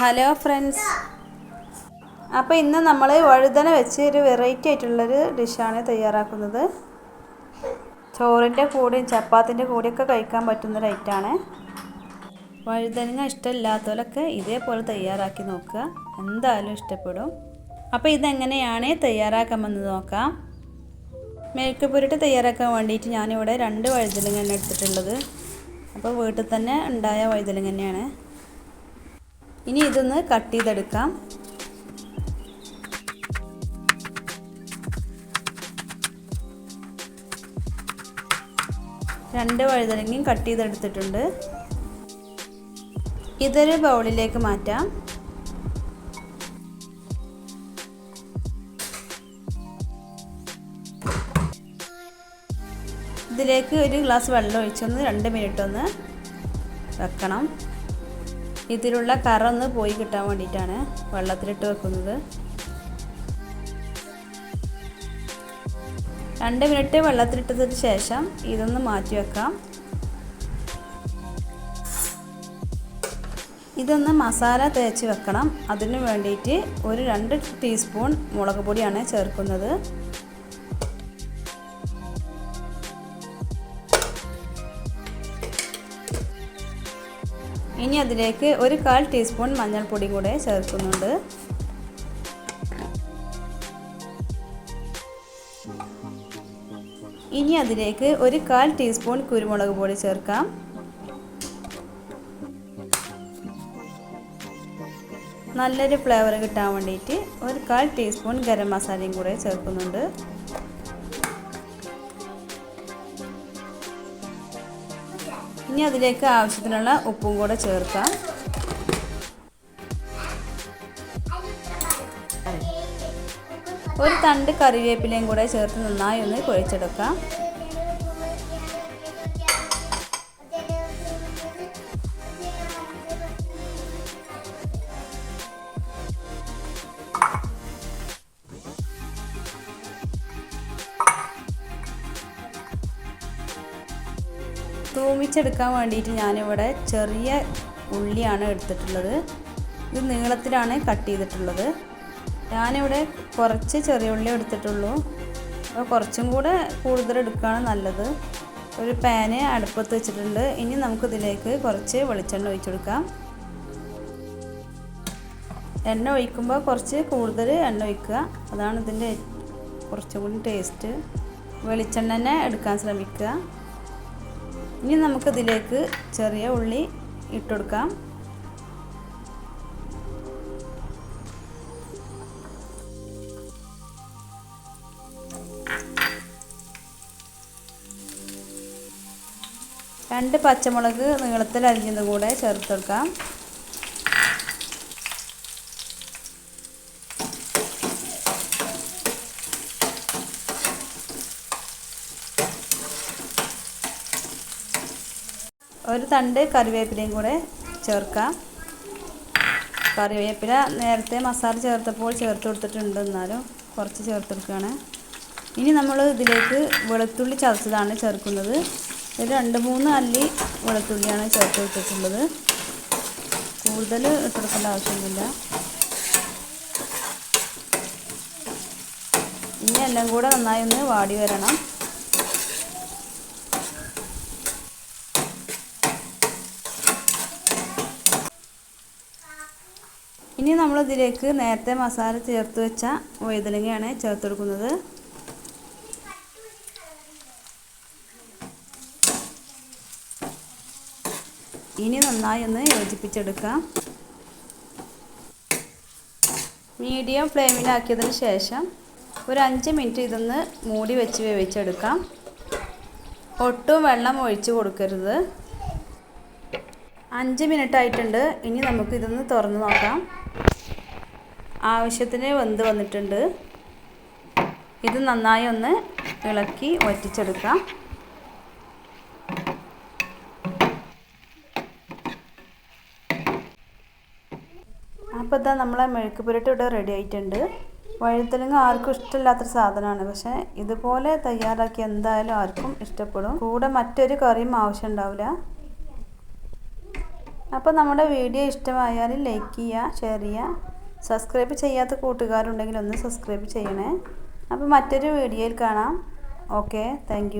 Hello friends അപ്പോൾ ഇന്ന് നമ്മൾ വഴുതന വെച്ച് ഒരു വെറൈറ്റി ആയിട്ടുള്ളൊരു ഡിഷാണ് തയ്യാറാക്കുന്നത്. ചോറിന്റെ കൂടെയും ചപ്പാത്തിന്റെ കൂടെയൊക്കെ കഴിക്കാൻ പറ്റുന്ന ഐറ്റാണ് വഴുതനങ്ങ ഇഷ്ടമില്ലാത്തവരൊക്കെ ഇതേപോലെ തയ്യാറാക്കി നോക്കുക. എന്തായാലും ഇഷ്ടപ്പെടും. അപ്പോൾ ഇതെങ്ങനെയാണ് തയ്യാറാക്കാമെന്ന് നോക്കാം. മെഴുക്ക് പുരട്ടി തയ്യാറാക്കാൻ വേണ്ടിയിട്ട് ഞാനിവിടെ രണ്ട് വഴുതനങ്ങ എടുത്തിട്ടുള്ളത്. അപ്പോൾ വീട്ടിൽ തന്നെ ഉണ്ടായ വഴുതനങ്ങ തന്നെയാണ്. ഇനി ഇതൊന്ന് കട്ട് ചെയ്തെടുക്കാം. രണ്ട് വഴുതനങ്ങയും കട്ട് ചെയ്തെടുത്തിട്ടുണ്ട്. ഇതൊരു ബൗളിലേക്ക് മാറ്റാം. ഇതിലേക്ക് ഒരു ഗ്ലാസ് വെള്ളം ഒഴിച്ചൊന്ന് രണ്ട് മിനിറ്റ് ഒന്ന് വെക്കണം. ഇതിലുള്ള കറ ഒന്ന് പോയി കിട്ടാൻ വേണ്ടിയിട്ടാണ് വെള്ളത്തിലിട്ട് വെക്കുന്നത്. രണ്ട് മിനിറ്റ് വെള്ളത്തിലിട്ടതിന് ശേഷം ഇതൊന്ന് മാറ്റി വെക്കാം. ഇതൊന്ന് മസാല തേച്ച് വെക്കണം. അതിനു വേണ്ടിയിട്ട് ഒരു രണ്ട് ടീസ്പൂൺ മുളക് പൊടിയാണ് ചേർക്കുന്നത്. ഇനി അതിലേക്ക് ഒരു കാൽ ടീസ്പൂൺ മഞ്ഞൾപ്പൊടി കൂടെ ചേർക്കുന്നുണ്ട്. ഇനി അതിലേക്ക് ഒരു കാൽ ടീസ്പൂൺ കുരുമുളക് പൊടി ചേർക്കാം. നല്ലൊരു ഫ്ലേവർ കിട്ടാൻ വേണ്ടിയിട്ട് ഒരു കാൽ ടീസ്പൂൺ ഗരം മസാലയും കൂടെ ചേർക്കുന്നുണ്ട്. ഇനി അതിലേക്ക് ആവശ്യത്തിനുള്ള ഉപ്പും കൂടെ ചേർക്കാം. ഒരു തണ്ട് കറിവേപ്പിലയും കൂടെ ചേർത്ത് നന്നായി ഒന്ന് കുഴച്ചെടുക്കാം. തൂമിച്ചെടുക്കാൻ വേണ്ടിയിട്ട് ഞാനിവിടെ ചെറിയ ഉള്ളിയാണ് എടുത്തിട്ടുള്ളത്. ഇത് നീളത്തിലാണ് കട്ട് ചെയ്തിട്ടുള്ളത്. ഞാനിവിടെ കുറച്ച് ചെറിയ ഉള്ളി എടുത്തിട്ടുള്ളൂ. അപ്പോൾ കുറച്ചും കൂടെ കൂടുതൽ എടുക്കുകയാണ് നല്ലത്. ഒരു പാന് അടുപ്പത്ത് വെച്ചിട്ടുണ്ട്. ഇനി നമുക്കിതിലേക്ക് കുറച്ച് വെളിച്ചെണ്ണ ഒഴിച്ചു കൊടുക്കാം. എണ്ണ ഒഴിക്കുമ്പോൾ കുറച്ച് കൂടുതൽ എണ്ണ ഒഴിക്കുക. അതാണ് ഇതിന്റെ കുറച്ചും കൂടി ടേസ്റ്റ് വെളിച്ചെണ്ണ തന്നെ എടുക്കാൻ ശ്രമിക്കുക. ഇനി നമുക്കിതിലേക്ക് ചെറിയ ഉള്ളി ഇട്ടുകൊടുക്കാം രണ്ട് പച്ചമുളക് നീളത്തിൽ അരിഞ്ഞത് കൂടെ ചേർത്ത് കൊടുക്കാം ഒരു തണ്ട് കറിവേപ്പിലയും കൂടെ ചേർക്കാം. കറിവേപ്പില നേരത്തെ മസാല ചേർത്തപ്പോൾ ചേർത്ത് കൊടുത്തിട്ടുണ്ട് എന്നാലും കുറച്ച് ചേർത്ത് കൊടുക്കുകയാണ് ഇനി നമ്മൾ ഇതിലേക്ക് വെളുത്തുള്ളി ചതച്ചതാണ് ചേർക്കുന്നത്. ഒരു രണ്ട് മൂന്ന് അല്ലി വെളുത്തുള്ളിയാണ് ചേർത്ത് കൊടുത്തിട്ടുള്ളത്. കൂടുതൽ ഇട്ടെടുക്കേണ്ട ആവശ്യമൊന്നുമില്ല. ഇനി എല്ലാം കൂടെ നന്നായി ഒന്ന് വാടി വരണം. ഇനി നമ്മളിതിലേക്ക് നേരത്തെ മസാല ചേർത്ത് വെച്ച വഴുതനങ്ങയാണ് ചേർത്ത് കൊടുക്കുന്നത്. ഇനി നന്നായി ഒന്ന് യോജിപ്പിച്ചെടുക്കാം. മീഡിയം ഫ്ലെയിമിലാക്കിയതിന് ശേഷം ഒരു അഞ്ച് മിനിറ്റ് ഇതൊന്ന് മൂടി വെച്ച് വേവിച്ചെടുക്കാം. ഒട്ടും വെള്ളം ഒഴിച്ച് കൊടുക്കരുത്. അഞ്ച് മിനിറ്റ് ആയിട്ടുണ്ട് ഇനി നമുക്ക് ഇതൊന്ന് തുറന്ന് നോക്കാം. ആവശ്യത്തിന് വെന്ത് വന്നിട്ടുണ്ട്. ഇത് നന്നായി ഒന്ന് ഇളക്കി വറ്റിച്ചെടുക്കാം. അപ്പോൾ ഇതാ നമ്മളെ മെഴുക്ക് പുരട്ട് ഇവിടെ റെഡി ആയിട്ടുണ്ട്. വഴുത്തലങ്ങ ആർക്കും ഇഷ്ടമില്ലാത്തൊരു സാധനമാണ്. പക്ഷേ ഇതുപോലെ തയ്യാറാക്കി എന്തായാലും ആർക്കും ഇഷ്ടപ്പെടും. കൂടെ മറ്റൊരു കറിയും ആവശ്യം ഉണ്ടാവില്ല. അപ്പോൾ നമ്മുടെ വീഡിയോ ഇഷ്ടമായാൽ ലൈക്ക് ചെയ്യുക ഷെയർ ചെയ്യുക. സബ്സ്ക്രൈബ് ചെയ്യാത്ത കൂട്ടുകാരുണ്ടെങ്കിൽ ഒന്ന് സബ്സ്ക്രൈബ് ചെയ്യണേ. അപ്പോൾ മറ്റൊരു വീഡിയോയിൽ കാണാം. Okay thank